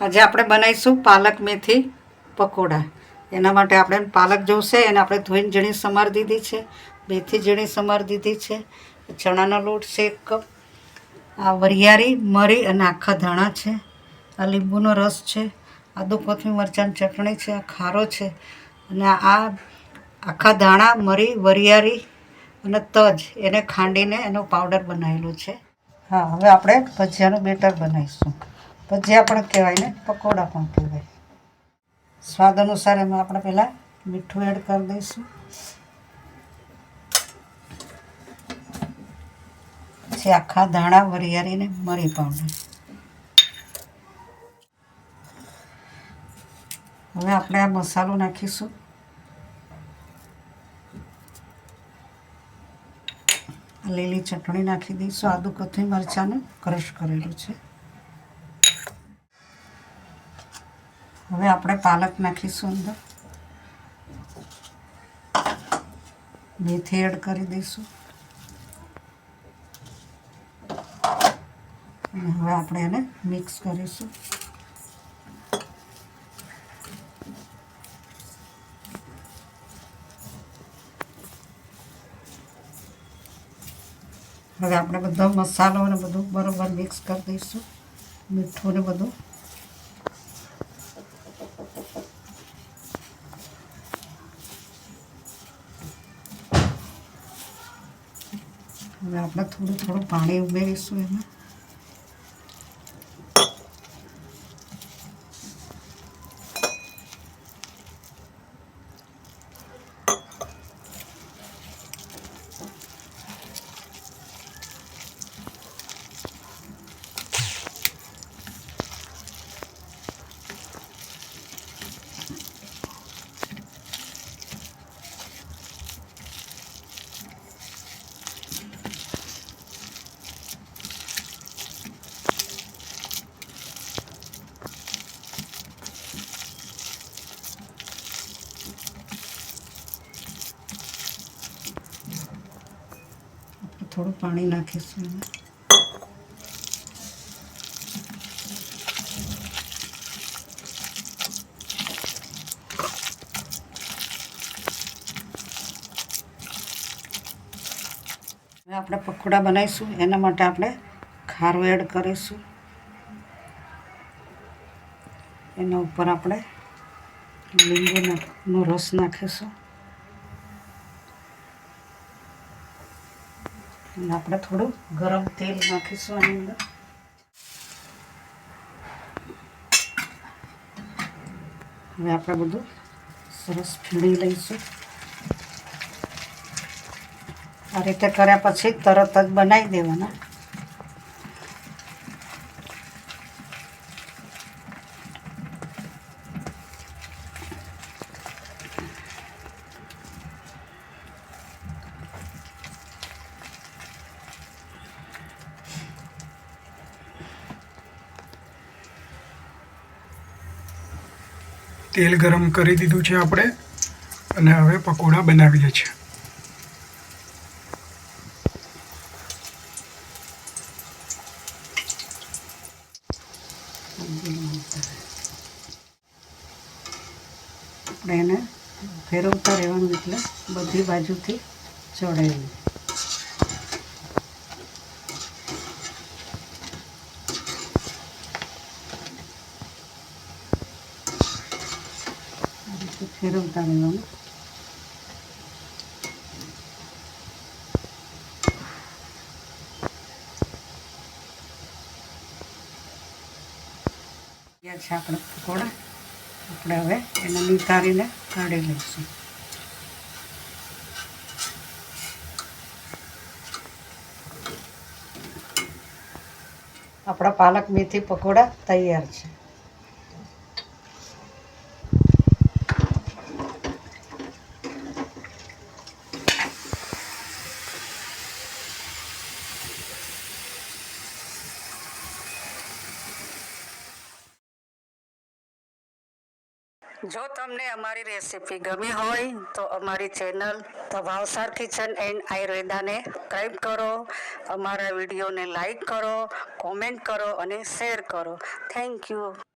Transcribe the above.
આજે આપણે બનાવીશું પાલક મેથી પકોડા. એના માટે આપણે પાલક જોશે, એને આપણે ધોઈને ઝીણી સમાર દીધી છે. મેથી ઝીણી સમાર દીધી છે. ચણાનો લોટ છે એક કપ. આ વરિયાળી, મરી અને આખા ધાણા છે. આ લીંબુનો રસ છે. આદુ કોથમી મરચાંની ચટણી છે. આ ખારો છે. અને આ આખા ધાણા, મરી, વરિયાળી અને તજ એને ખાંડીને એનો પાવડર બનાવેલો છે. હા, હવે આપણે ભજીયાનું બેટર બનાવીશું. ભજીયા પણ કહેવાય ને, પકોડા પણ કહેવાય. સ્વાદ અનુસાર એમાં આપણે પહેલાં મીઠું એડ કરી દઈશું. પછી આખા ધાણા વરિયાળીને મરી પાવડર હવે આપણે આ મસાલો નાખીશું. લીલી ચટણી નાખી દઈશું. આદુ, કોથમીર, મરચાંનું ક્રશ કરેલું છે. હવે આપણે પાલક નાખીશું અંદર. મેથી એડ કરી દઈશું. અને હવે આપણે એને મિક્સ કરીશું. હવે આપણે બધો મસાલો અને બધું બરાબર મિક્સ કરી દઈશું. મીઠું ને બધું. હવે આપણે થોડું થોડું પાણી ઉમેરીશું એમાં. થોડું પાણી નાખીશું. આપણે પકોડા બનાવીશું. એના માટે આપણે ખારું એડ કરીશું. એના ઉપર આપણે લીંબુનો રસ નાખીશું. આપણે થોડું ગરમ તેલ નાખીશું આની અંદર. હવે આપણે બધું સરસ ફીણી લઈશું. આ રીતે કર્યા પછી તરત જ બનાવી દેવાના. તેલ ગરમ કરી દીધું છે આપણે. અને હવે પકોડા બનાવીએ છીએ. આપણે એને ફેરવતા રહેવાનું એટલે બધી બાજુથી ચડાવી આ રીતે ફેરવતા રહેવાનું. પકોડા. આપણે હવે એને નિતારીને કાઢી લઈશું. આપણા પાલક મેથી પકોડા તૈયાર છે. જો તમને અમારી રેસીપી ગમી હોય તો અમારી channel the Bhavsar kitchen and આયુર્વેદાને subscribe કરો, અમારા વિડીયોને લાઈક કરો કોમેન્ટ કરો અને શેર કરો. Thank you